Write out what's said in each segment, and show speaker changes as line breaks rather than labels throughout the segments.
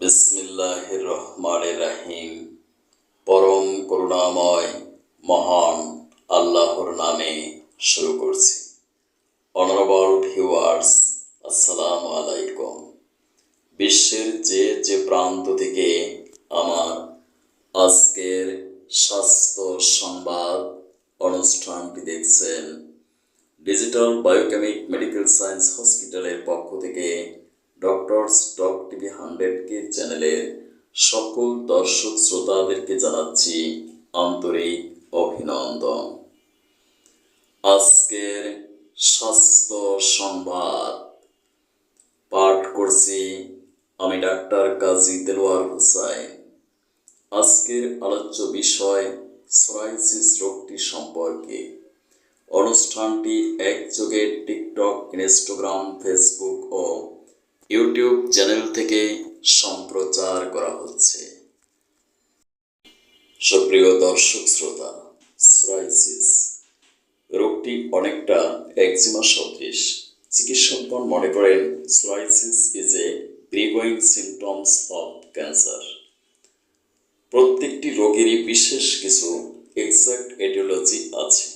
বিসমিল্লাহির রহমানির রাহিম। পরম করুণাময়, মহান আল্লাহর নামে শুরু করছি। অনারেবল ভিউয়ার্স আসসালামু আলাইকুম। বিশ্বের যে যে প্রান্ত থেকে আমার আজকের স্বাস্থ্য সংবাদ অনুষ্ঠানটি দেখছেন, ডিজিটাল বায়োকেমিক মেডিকেল সায়েন্স হসপিটালের পক্ষ থেকে doctors talk TV hundred K চ্যানেলের সকল দর্শক শ্রোতাদেরকে জানাচ্ছি আন্তরিক অভিনন্দন। আজকের স্বাস্থ্য সংবাদ। পাঠ করছি আমি ডাক্তার কাজী দেলোয়ার হুসাইন। আজকের আলোচ্য বিষয় সরাইসিস রোগটি সম্পর্কে। অনুষ্ঠানটি একযোগে টিকটক, ইনস্টাগ্রাম, ফেসবুক ও ইউটিউব চ্যানেল থেকে সম্প্রচার করা হচ্ছে। সুপ্রিয় দর্শক শ্রোতা সোরাইসিস রোগটি অনেকটা একজিমা সদৃশ। চিকিৎসকগণ মনে করেন psoriasis is a foregoing symptoms of cancer প্রত্যেকটি রোগেরই বিশেষ কিছু এক্সাক্ট এটিওলজি আছে।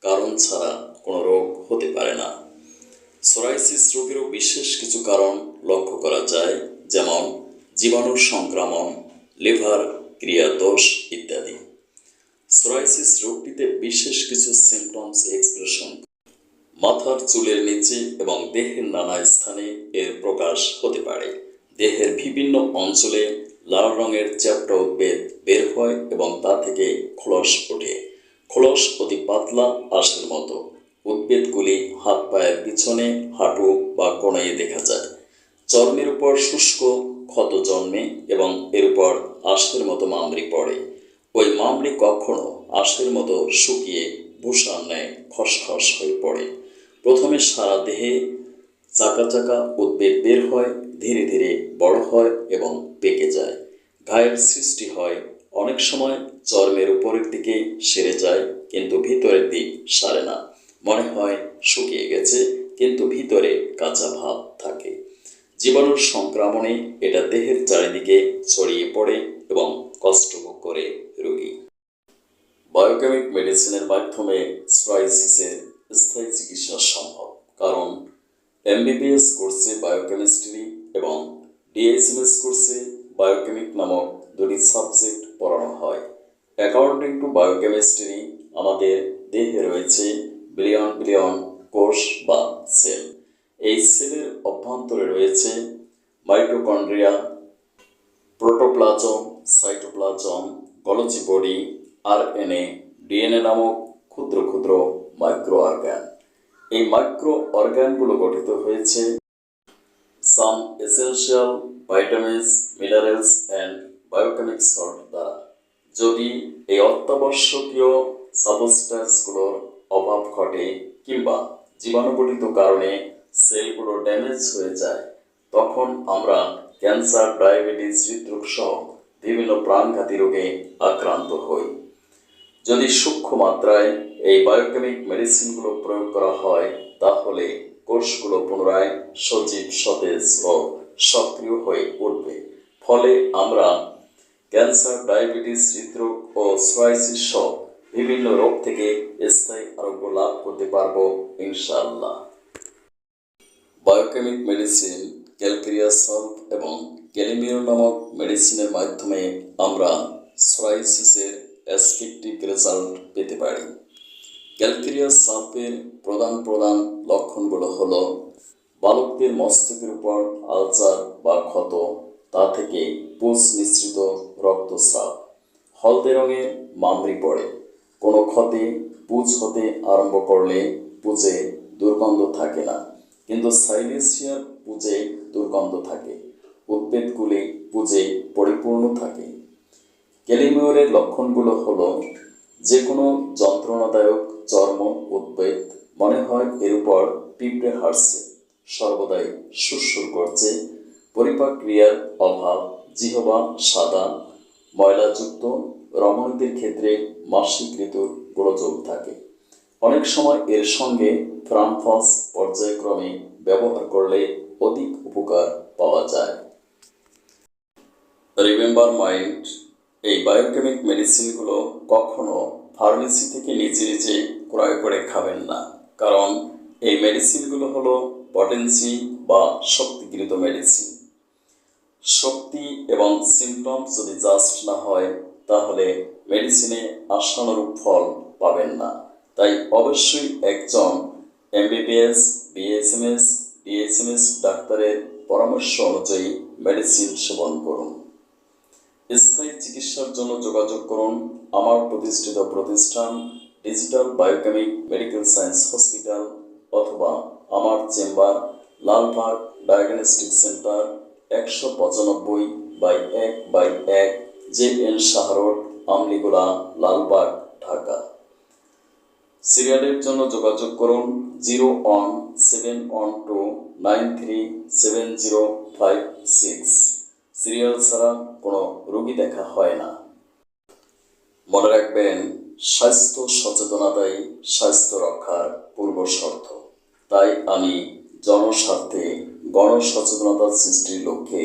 কারণ ছাড়া কোনো রোগ হতে পারে না। সোরাইসিস রোগেরও বিশেষ কিছু কারণ লক্ষ্য করা যায়, যেমন জীবাণু সংক্রমণ, লিভার ক্রিয়াদোষ ইত্যাদি। সোরাইসিস রোগটিতে বিশেষ কিছু সিমটমস এক্সপ্রেশন মাথার চুলের নিচে এবং দেহের নানা স্থানে এর প্রকাশ হতে পারে। দেহের বিভিন্ন অঞ্চলে লাল রঙের চ্যাপ্টা উদ্ভিদ বের হয় এবং তা থেকে খোলস ওঠে। খোলস অতি পাতলা আঁশের মতো। উদ্ভিদগুলি হাত পায়ের পিছনে, হাঁটু বা কোণায় দেখা যায়। চর্মের উপর শুষ্ক ক্ষত জন্মে এবং এর উপর আঁশের মতো মামড়ি পড়ে। ওই মামড়ি কখনো আঁশের মতো শুকিয়ে ভূষার ন্যায় খসখস হয়ে পড়ে। প্রথমে সারা দেহে চাকা চাকা উদ্ভিদ বের হয়, ধীরে ধীরে বড় হয় এবং পেকে যায়। ঘায়ের সৃষ্টি হয়, অনেক সময় চর্মের উপরের দিকে সেরে যায়, কিন্তু ভিতরের দিক সারে না। মনে হয় শুকিয়ে গেছে, কিন্তু ভিতরে কাঁচা ভাব থাকে। জীবাণুর সংক্রমণে এটা দেহের চারিদিকে ছড়িয়ে পড়ে এবং কষ্ট করে রোগী। বায়োকেমিক মেডিসিনের মাধ্যমে সোরাইসিসের স্থায়ী চিকিৎসা সম্ভব, কারণ এমবিবিএস কোর্সে বায়োকেমিস্ট্রি এবং ডিএসএমএস কোর্সে বায়োকেমিক নামক দুটি সাবজেক্ট পড়ানো হয়। অ্যাকর্ডিং টু বায়োকেমিস্ট্রি আমাদের দেহে রয়েছে বিলিয়ন বিলিয়ন কোষ বা সেল। এই সেলের অভ্যন্তরে রয়েছে mitochondria, protoplasm, cytoplasm, Golgi body আর আরএনএ, ডিএনএ নামক ক্ষুদ্র ক্ষুদ্র মাইক্রো অর্গান এই মাইক্রো অর্গানগুলো গঠিত হয়েছে some essential, vitamins, minerals and biochemic salt দ্বারা। যদি এই অত্যাবশ্যকীয় সাবস্ট্যান্সগুলোর ঘটে কিংবা জীবাণুগঠিত কারণে সেলগুলো ড্যামেজ হয়ে যায়, তখন আমরা ক্যান্সার, ডায়াবেটিস, হৃদরোগ সহ বিভিন্ন প্রাণঘাতী রোগে আক্রান্ত হই। যদি সূক্ষ্ম মাত্রায় এই বায়োকেমিক মেডিসিনগুলো প্রয়োগ করা হয়, তাহলে কোষগুলো পুনরায় সজীব, সতেজ ও সক্রিয় হয়ে উঠবে। ফলে আমরা ক্যান্সার, ডায়াবেটিস, হৃদরোগ ও সোয়াইসিস সহ বিভিন্ন রোগ থেকে স্থায়ী আরোগ্য লাভ করতে পারব, ইনশাআল্লাহ। বায়োকেমিক মেডিসিন ক্যালকেরিয়া এবং ক্যালিমিও নামক মেডিসিনের মাধ্যমে আমরা সোরাইসিসের অ্যাসপেক্টিভ রেজাল্ট পেতে পারি। ক্যালকেরিয়া সাল্পের প্রধান প্রধান লক্ষণগুলো হলো বালকদের মস্তকের উপর আলসার বা ক্ষত, তা থেকে পুষ মিশ্রিত রক্তস্রাব, হলদে রঙে মামড়ি পড়ে। কোনো ক্ষতে পুজ হতে আরম্ভ করলে পুজে দুর্গন্ধ থাকে না। কিন্তু সাইলেসিয়ার পুজে দুর্গন্ধ থাকে। উদ্ভিদগুলি পুজে পরিপূর্ণ থাকে। ক্যালিমিওরের লক্ষণগুলো হলো যে কোনো যন্ত্রণাদায়ক চর্ম উদ্ভিদ মনে হয় এর উপর পিঁপড়ে হাসছে সর্বদাই সুরসুর করছে পরিপাক ক্রিয়ার অভাব, জিহবা সাদা, ময়লাযুক্ত রমণীদের ক্ষেত্রে মাসিক ঋতুর গোলযোগ থাকে। অনেক সময় এর সঙ্গে ফ্রামফস পর্যায়ক্রমে ব্যবহার করলে অধিক উপকার পাওয়া যায়। রিমেম্বার মাইন্ড এই বায়োকেমিক মেডিসিনগুলো কখনো ফার্মেসি থেকে নিজে নিজে ক্রয় করে খাবেন না। কারণ এই মেডিসিনগুলো হলো পটেন্সি বা শক্তিকৃত মেডিসিন শক্তি এবং সিমটমস যদি জাস্ট না হয়, তাহলে মেডিসিনে আশানুরূপ ফল পাবেন না। তাই অবশ্যই একজন এমবিবিএস, বিএসএমএস, ডিএসএমএস ডাক্তারের পরামর্শ অনুযায়ী মেডিসিন সেবন করুন। স্থায়ী চিকিৎসার জন্য যোগাযোগ করুন আমার প্রতিষ্ঠিত প্রতিষ্ঠান digital biochemic medical science hospital অথবা আমার চেম্বার লালবাগ ডায়াগনস্টিক সেন্টার একশো পঁচানব্বই বাই এক বাই এক J N Shah road Amligola Lalbagh, Dhaka. সিরিয়ালের জন্য যোগাযোগ করুন zero one seven one two nine three seven zero five six. Serial ছাড়া কোনো রোগী দেখা হয় না। মনে রাখবেন, স্বাস্থ্য সচেতনতাই স্বাস্থ্য রক্ষার পূর্ব শর্ত। তাই আমি জনস্বার্থে গণসচেতনতা সৃষ্টির লক্ষ্যে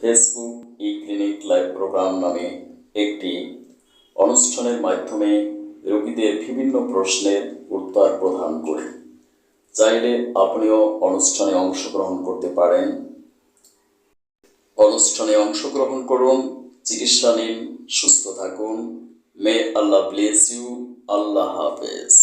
Facebook E clinic live program নামে একটি অনুষ্ঠানের মাধ্যমে রোগীদের বিভিন্ন প্রশ্নের উত্তর প্রদান করি। চাইলে আপনিও অনুষ্ঠানে অংশগ্রহণ করতে পারেন। অনুষ্ঠানে অংশগ্রহণ করুন, চিকিৎসা নিন, সুস্থ থাকুন। মে আল্লাহ ব্লেস ইউ আল্লাহ হাফেজ।